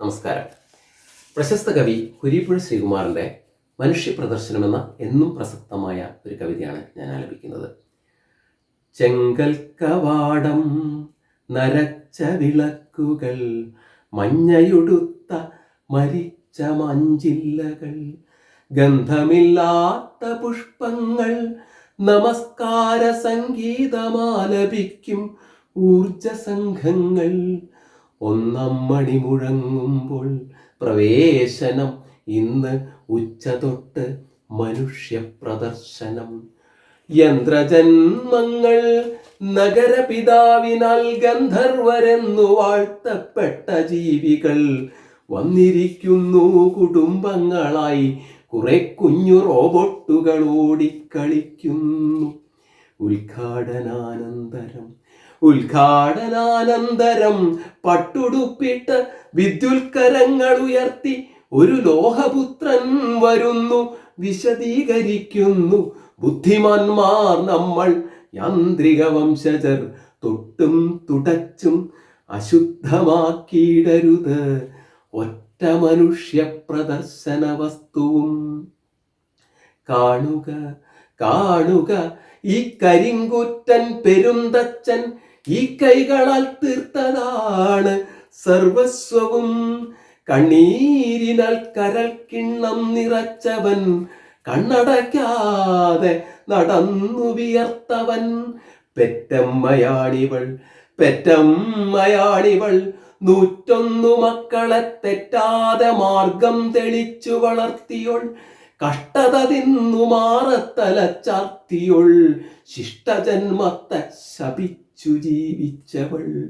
നമസ്കാരം. പ്രശസ്ത കവി കുരിപ്പുഴ ശ്രീകുമാറിന്റെ മനുഷ്യ പ്രദർശനം എന്ന എന്നും പ്രസക്തമായ ഒരു കവിതയാണ് ഞാൻ ആലപിക്കുന്നത്. ചെങ്കൽ കവാടം നരച്ച വിളക്കുകൾ മഞ്ഞയുടുത്ത മരിച്ച മഞ്ചില്ലകൾ ഗന്ധമില്ലാത്ത പുഷ്പങ്ങൾ നമസ്കാര സംഗീതമാലപിക്കും ഊർജ സംഘങ്ങൾ ഒന്നാം മണി മുഴങ്ങുമ്പോൾ പ്രവേശനം. ഇന്ന് ഉച്ച തൊട്ട് മനുഷ്യ പ്രദർശനം യന്ത്രജന്മങ്ങൾ നഗരപിതാവിനാൽ ഗന്ധർവരെന്നു വാഴ്ത്തപ്പെട്ട ജീവികൾ വന്നിരിക്കുന്നു കുടുംബങ്ങളായി. കുറെ കുഞ്ഞു റോബോട്ടുകൾ ഓടിക്കളിക്കുന്നു. ഉദ്ഘാടനാനന്തരം ഉദ്ഘാടനാനന്തരം പട്ടുടുപ്പിട്ട് വിദ്യുൽക്കരങ്ങൾ ഉയർത്തി ഒരു ലോഹപുത്രൻ വരുന്നു വിശദീകരിക്കുന്നു. ബുദ്ധിമാന്മാർ നമ്മൾ യാന്ത്രിക വംശജർ തൊട്ടും തുടച്ചും അശുദ്ധമാക്കിയിടരുത്. ഒറ്റ മനുഷ്യ പ്രദർശന വസ്തുവും കാണുക കാണുക. ഈ കരിങ്കുറ്റൻ പെരുന്തച്ചൻ ഈ കൈകളാൽ തീർത്തതാണ് സർവസ്വവും. കണ്ണീരിനാൽ കരൽ കിണ്ണം നിറച്ചവൻ കണ്ണടയ്ക്കാതെ നടന്നു വിയർത്തവൻ. പെറ്റമ്മയാണിവൾ പെറ്റമ്മയാണിവൾ നൂറ്റൊന്നു മക്കളെ തെറ്റാതെ മാർഗം തെളിച്ചു വളർത്തിയോൾ. കഷ്ടത തിന്നു മാറത്തലച്ചാർത്തിയൊൾ ശിഷ്ടജന്മത്തെ ശപിച്ചു ജീവിച്ചവൾ.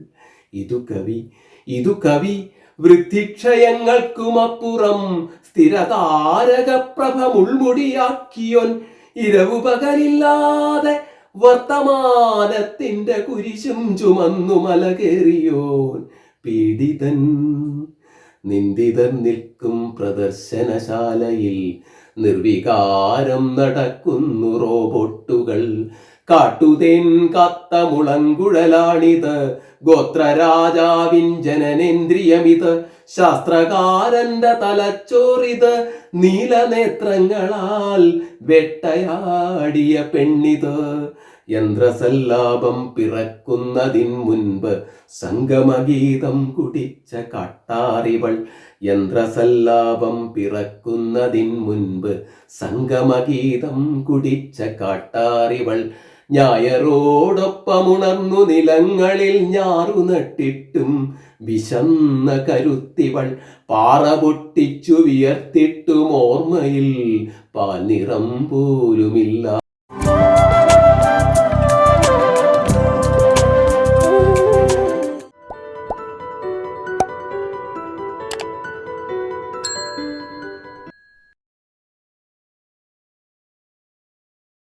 ഇതു കവി ഇതു കവി വൃദ്ധിക്ഷയങ്ങൾക്കുമപ്പുറം സ്ഥിരതാരകപ്രഭ മുൾമുടിയാക്കിയോൻ ഇരവുപകരില്ലാതെ വർത്തമാനത്തിന്റെ കുരിശും ചുമന്നു മലകേറിയോൻ. പീഡിതൻ നിന്ദിതർ നിൽക്കും പ്രദർശനശാലയിൽ നിർവികാരം നടക്കുന്നു റോബോട്ടുകൾ. കാട്ടുതേൻ കത്ത മുളങ്കുഴലാണിത് ഗോത്രരാജാവിൻ ജനനേന്ദ്രിയമിത്. ശാസ്ത്രകാരന്റെ തലച്ചോറിത്. നീലനേത്രങ്ങളാൽ വെട്ടയാടിയ പെണ്ണിത്. യന്ത്രസല്ലാപം പിറക്കുന്നതിൻ മുൻപ് സംഗമഗീതം കുടിച്ച കട്ടാറിവൾ യന്ത്രസല്ലാപം പിറക്കുന്നതിൻ മുൻപ് സംഗമഗീതം കുടിച്ച കാട്ടാറിവൾ ഞായറോടൊപ്പമുണർന്നു നിലങ്ങളിൽ ഞാറു നട്ടിട്ടും വിശന്ന കരുത്തിവൾ പാറ പൊട്ടിച്ചു വിയർത്തിട്ടും ഓർമ്മയിൽ പാൽനിറം പോലുമില്ല.